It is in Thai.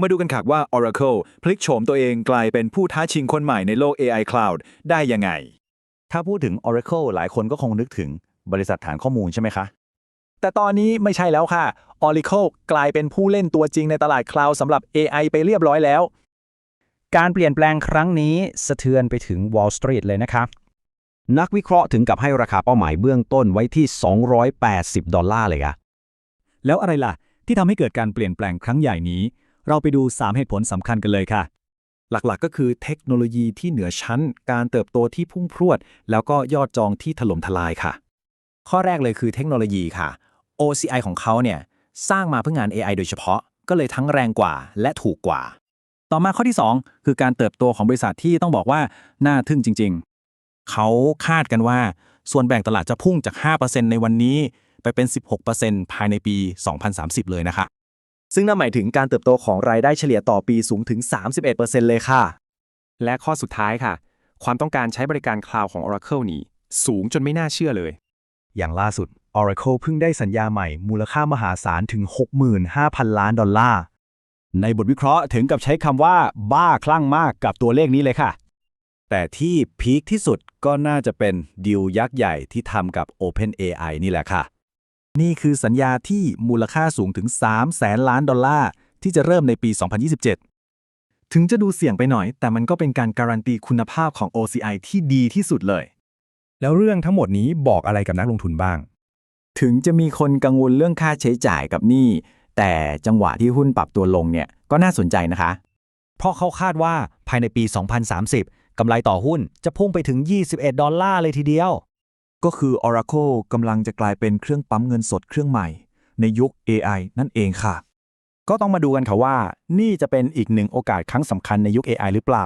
มาดูกันค่ะว่า Oracle พลิกโฉมตัวเองกลายเป็นผู้ท้าชิงคนใหม่ในโลก AI Cloud ได้ยังไง ถ้าพูดถึง Oracle หลายคนก็คงนึกถึงบริษัทฐานข้อมูลใช่ไหมคะ แต่ตอนนี้ไม่ใช่แล้วค่ะ Oracle กลายเป็นผู้เล่นตัวจริงในตลาดคลาวด์สำหรับ AI ไปเรียบร้อยแล้ว การเปลี่ยนแปลงครั้งนี้สะเทือนไปถึง Wall Street เลยนะครับนักวิเคราะห์ถึงกับให้ราคาเป้าหมายเบื้องต้นไว้ที่ 280 ดอลลาร์เลยอะแล้วอะไรล่ะ ที่ทำให้เกิดการเปลี่ยนแปลงครั้งใหญ่นี้ เราไปดู 3 เหตุผลสำคัญกันเลยค่ะ หลักๆก็คือเทคโนโลยีที่เหนือชั้น การเติบโตที่พุ่งพรวด แล้วก็ยอดจองที่ถล่มทลายค่ะ ข้อแรกเลยคือเทคโนโลยีค่ะ OCI ของเขาเนี่ยสร้างมาเพื่องาน AI โดยเฉพาะ ก็เลยทั้งแรงกว่าและถูกกว่า ต่อมาข้อที่ 2 คือการเติบโตของบริษัทที่ต้องบอกว่า น่าทึ่งจริง ๆ เขาคาดกันว่าส่วนแบ่งตลาดจะพุ่งจาก 5%ในวันนี้ ไปเป็น 16%ภายในปี 2030 เลยนะคะ ซึ่งนั่นหมายถึงการเติบโตของรายได้เฉลี่ยต่อปีสูงถึง 31%เลยค่ะ และข้อสุดท้ายค่ะ ความต้องการใช้บริการคลาวด์ของ Oracle นี้ สูงจนไม่น่าเชื่อเลย อย่างล่าสุด Oracle เพิ่งได้สัญญาใหม่มูลค่ามหาศาลถึง 65,000 ล้านดอลลาร์ ในบทวิเคราะห์ถึงกับใช้คำว่า บ้าคลั่งมากกับตัวเลขนี้เลยค่ะ แต่ที่พีคที่สุดก็น่าจะเป็นดีลยักษ์ใหญ่ที่ทำกับ OpenAI นี่แหละค่ะ นี่คือสัญญาที่มูลค่าสูงถึง3แสนล้านดอลลาร์ ที่จะเริ่มในปี 2027 ถึงจะดูเสี่ยงไปหน่อย แต่มันก็เป็นการการันตีคุณภาพของ OCI ที่ดีที่สุดเลย แล้วเรื่องทั้งหมดนี้บอกอะไรกับนักลงทุนบ้าง ถึงจะมีคนกังวลเรื่องค่าใช้จ่ายกับหนี้ แต่จังหวะที่หุ้นปรับตัวลงเนี่ยก็น่าสนใจนะคะ เพราะเขาคาดว่าภายในปี 2030 กำไรต่อหุ้นจะพุ่งไปถึง 21 ดอลลาร์เลยทีเดียว ก็คือ Oracle กำลังจะกลายเป็นเครื่องปั๊มเงินสดเครื่องใหม่ ในยุค AI นั่นเองค่ะ ก็ต้องมาดูกันค่ะว่า นี่จะเป็นอีกหนึ่งโอกาสครั้งสำคัญในยุค AI หรือเปล่า